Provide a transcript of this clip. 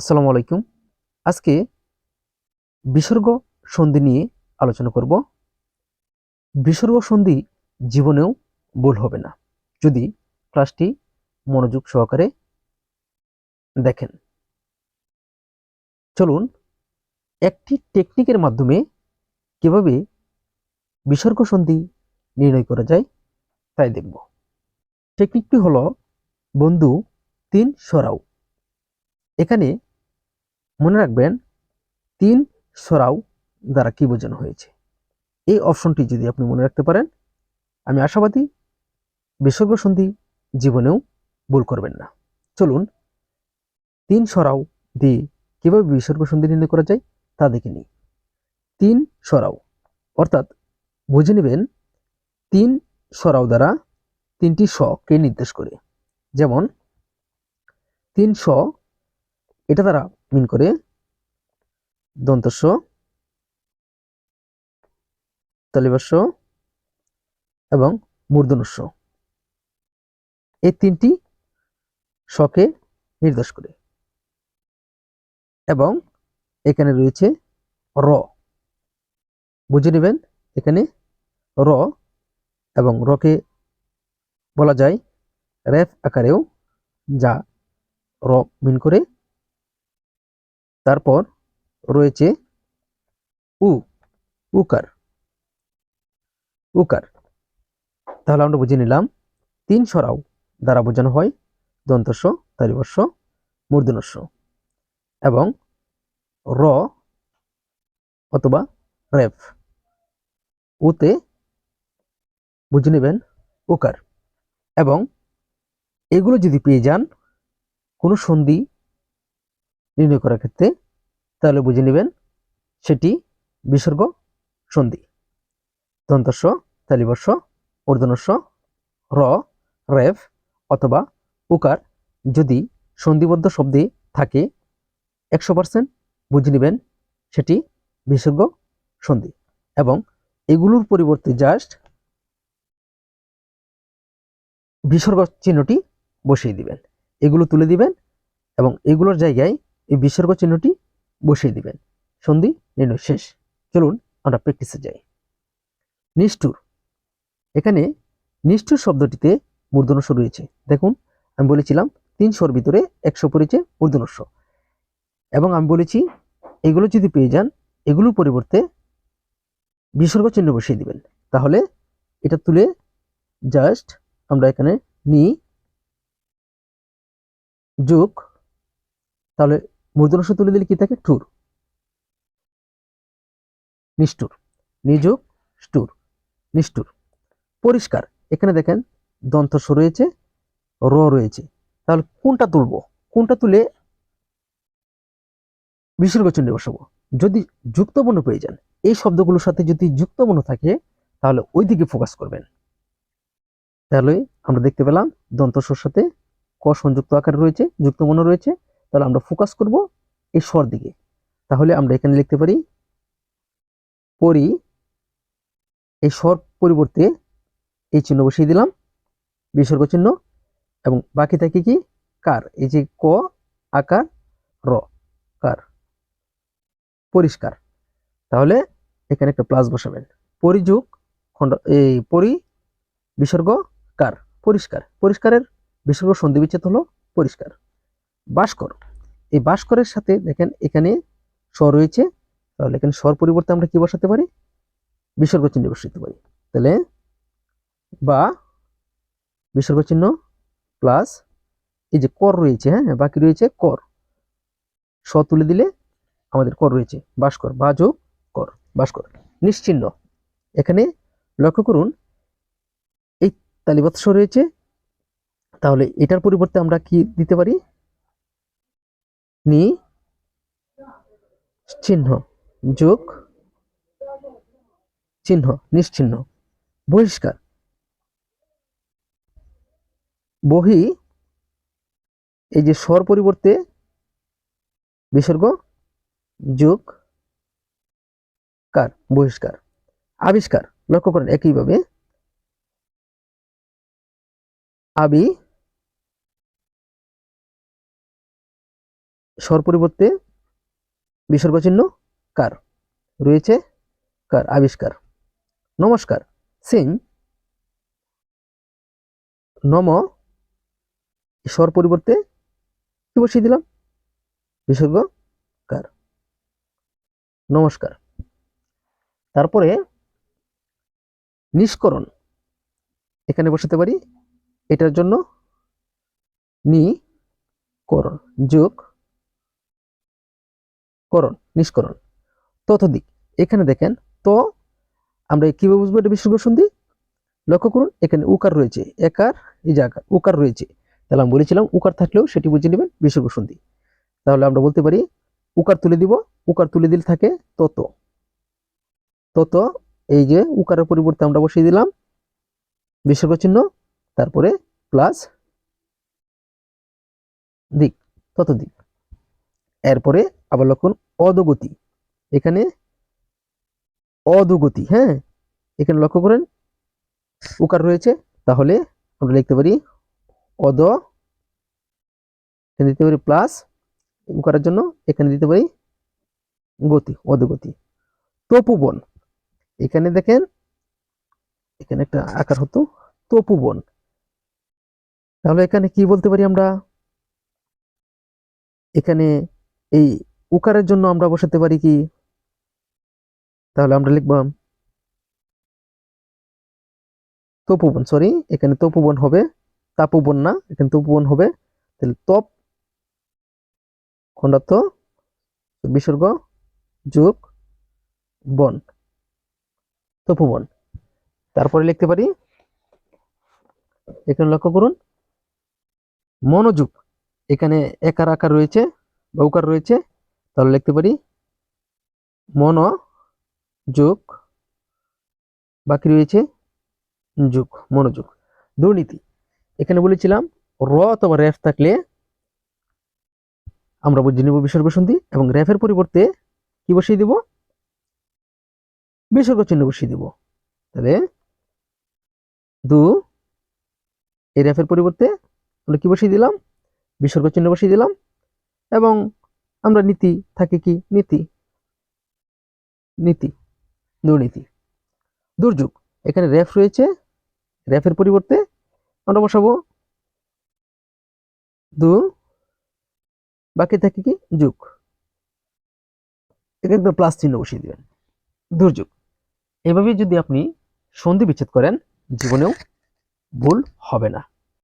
আসসালামু আলাইকুম। আজকে বিসর্গ সন্ধি নিয়ে আলোচনা করব। বিসর্গ সন্ধি জীবনেও ভুল হবে না, যদি ক্লাসটি মনোযোগ সহকারে দেখেন। চলুন, একটি টেকনিকের মাধ্যমে কীভাবে বিসর্গ সন্ধি নির্ণয় করা যায় তাই দেখব। টেকনিকটি হলো বন্ধু তিন সরাও। এখানে মনে রাখবেন, তিন সরাও দ্বারা কি বোঝানো হয়েছে? এই অপশনটি যদি আপনি মনে রাখতে পারেন, আমি আশাবাদী বিসর্গ সন্ধি জীবনেও ভুল করবেন না। চলুন, তিন সরাও দিয়ে কীভাবে বিসর্গ সন্ধি নির্ণয় করা যায় তা দেখে নিই। তিন সরাও, অর্থাৎ বুঝে নেবেন তিন সরাও দ্বারা তিনটি স কে নির্দেশ করে। যেমন, তিন স, এটা দ্বারা মিন করে দন্তস্ব তালিবাস্য এবং মূর্ধনস্য এই তিনটি শকে নির্দেশ করে। এবং এখানে রয়েছে র। বুঝে নেবেন, এখানে র এবং রকে বলা যায় রেফ আকারেও যা র মিন করে তারপর রয়েছে উ, উকার। উকার। তাহলে আমরা বুঝে নিলাম তিন সরাও দ্বারা বোঝানো হয় দন্তস্ব তালিবস্য মূর্ধনস্য এবং র অথবা রেফ। উতে বুঝে নেবেন উকার এবং এগুলো যদি পেয়ে যান কোনো সন্ধি নির্ণয় করার ক্ষেত্রে তাহলে বুঝে নেবেন সেটি বিসর্গ সন্ধি। দন্তস্ব তালিবস্য মূর্ধনস্য র, রেফ অথবা উকার যদি সন্ধিবদ্ধ শব্দে থাকে, একশো পার্সেন্ট বুঝে নেবেন সেটি বিসর্গ সন্ধি এবং এগুলোর পরিবর্তে জাস্ট বিসর্গ চিহ্নটি বসিয়ে দিবেন। এগুলো তুলে দিবেন এবং এগুলোর জায়গায় এই বিসর্গ চিহ্নটি বসিয়ে দিবেন। সন্ধি, নির্ণয় শেষ। চলুন আমরা প্র্যাকটিসে যাই। নিষ্ঠুর। এখানে নিষ্ঠুর শব্দটিতে মূর্ধনস্ব রয়েছে। দেখুন, আমি বলেছিলাম তিন স্বর ভিতরে একশো পড়েছে মূর্ধনস্ব এবং আমি বলেছি, এগুলো যদি পেয়ে যান এগুলোর পরিবর্তে বিসর্গ চিহ্ন বসিয়ে দিবেন। তাহলে এটা তুলে জাস্ট আমরা এখানে নিই যোগ, তাহলে মূর্ধনস্ব তুলে দিলে কি থাকে? টুর নিষ্ঠুর। নিযোগ, স্টুর। নিষ্ঠুর। পরিষ্কার। এখানে দেখেন দন্তস্ব রয়েছে, র রয়েছে। তাহলে কোনটা তুলবো? কোনটা তুলে বিসর্গ চিহ্নে বসাবো? যদি যুক্তবর্ণ পেয়ে যান, এই শব্দগুলোর সাথে যদি যুক্ত যুক্তবর্ণ থাকে, তাহলে ওই দিকে ফোকাস করবেন। তাহলে আমরা দেখতে পেলাম দন্তস্বর সাথে ক সংযুক্ত আকারে রয়েছে যুক্ত যুক্তবর্ণ রয়েছে তাহলে আমরা ফোকাস করব এই স্বর দিকে। তাহলে আমরা এখানে লিখতে পারি, পরি, এই স্বর পরিবর্তে এই চিহ্ন বসিয়ে দিলাম, বিসর্গ চিহ্ন, এবং বাকি থাকে কি? কার? এই যে ক, আকার, র, কার। পরিষ্কার। তাহলে এখানে একটা প্লাস বসাবেন। পরিযোগ খণ্ড, এই পরি, বিসর্গ, কার। পরিষ্কার। পরিষ্কারের বিসর্গ সন্ধি বিচ্ছেদ হলো পরিষ্কার। বাস্কর এই বাস্করের সাথে দেখেন এখানে স্বর রয়েছে। তাহলে এখানে স্বর পরিবর্তে আমরা কি বসাতে পারি? বিসর্গ চিহ্ন বসাতে পারি। তাহলে বা বিসর্গ চিহ্ন প্লাস এই যে কর রয়েছে হ্যাঁ বাকি রয়েছে কর। স তুলে দিলে আমাদের কর রয়েছে বাস্কর বা যোগ কর বাস্কর নিশ্চিহ্ন। এখানে লক্ষ্য করুন, এই তালিবৎস রয়েছে। তাহলে এটার পরিবর্তে আমরা কি দিতে পারি? নি? চিহ্ন। যোগ। চিহ্ন, নিশ্চিহ্ন। বহিষ্কার। বহি, এই যে স্বর পরিবর্তে বিসর্গ, যোগ, কার? বহিষ্কার। আবিষ্কার, লক্ষ্য করেন, একইভাবে। আবি স্বর পরিবর্তে বিসর্গ চিহ্ন কার? রয়েছে কার? আবিষ্কার। নমস্কার, সিং। নম স্বর পরিবর্তে কি বসিয়ে দিলাম? বিসর্গ কার? নমস্কার। তারপরে নিষ্করণ। এখানে বসাতে পারি, এটার জন্য নি করণ যোগ করণ নিষ্করণ। ততোধিক, এখানে দেখেন তো, আমরা কীভাবে বুঝব এটা বিসর্গ সন্ধি লক্ষ্য করুন, এখানে উকার রয়েছে, একার আকার, উকার রয়েছে। তাহলে আমি বলেছিলাম উকার থাকলেও সেটি বুঝে নেবেন বিসর্গ সন্ধি তাহলে আমরা বলতে পারি, উকার তুলে দিব, উকার তুলে দিলে থাকে তত। তত, এই যে উকারের পরিবর্তে আমরা বসিয়ে দিলাম, বিসর্গ চিহ্ন, তারপরে প্লাস দিক তত দিক এরপরে আবার লক্ষণ অদগতি এখানে অদগতি হ্যাঁ? এখানে লক্ষ্য করেন, উকার রয়েছে, তাহলে আমরা লিখতে পারি অদ এখানে দিতে পারি প্লাস, উকারের জন্য এখানে দিতে পারি গতি অদগতি তপুবন, এখানে দেখেন, এখানে একটা আকার হতো তপুবন। তাহলে এখানে কি বলতে পারি আমরা? এখানে এই উকারের জন্য আমরা বসাতে পারি কি? তাহলে আমরা লিখবাম তপোবন সরি এখানে তপোবন হবে, তাপোবন না, এখানে তপোবন হবে, তাহলে তপ খণ্ডার্থ বিসর্গ যোগ বন, তপোবন। তারপরে লিখতে পারি, এখানে লক্ষ্য করুন, মনোযোগ, এখানে একার আকার রয়েছে বা উকার রয়েছে। তাহলে লিখতে পারি মন যোগ বাকি রয়েছে যুগ, মনোযোগ। দুর্নীতি, এখানে বলেছিলাম র অথবা রেফ থাকলে আমরা বুঝে নিব বিসর্গ সন্ধি এবং রেফের পরিবর্তে কি বসিয়ে দিব? বিসর্গ চিহ্ন বসিয়ে দিব। তাহলে দু, এই রেফের পরিবর্তে আমরা কি বসিয়ে দিলাম? বিসর্গ চিহ্ন বসিয়ে দিলাম। এবং আমরা নীতি থাকে কি? নীতি। নীতি। দুর্নীতি। দুর্যোগ। এখানে রেফ রয়েছে। রেফের পরিবর্তে আমরা বসাবো দু, বাকি থাকে কি? যুগ। এখানে প্লাস চিহ্ন বসিয়ে দেবেন। দুর্যোগ। এভাবে যদি আপনি সন্ধি বিচ্ছেদ করেন, জীবনেও ভুল হবে না।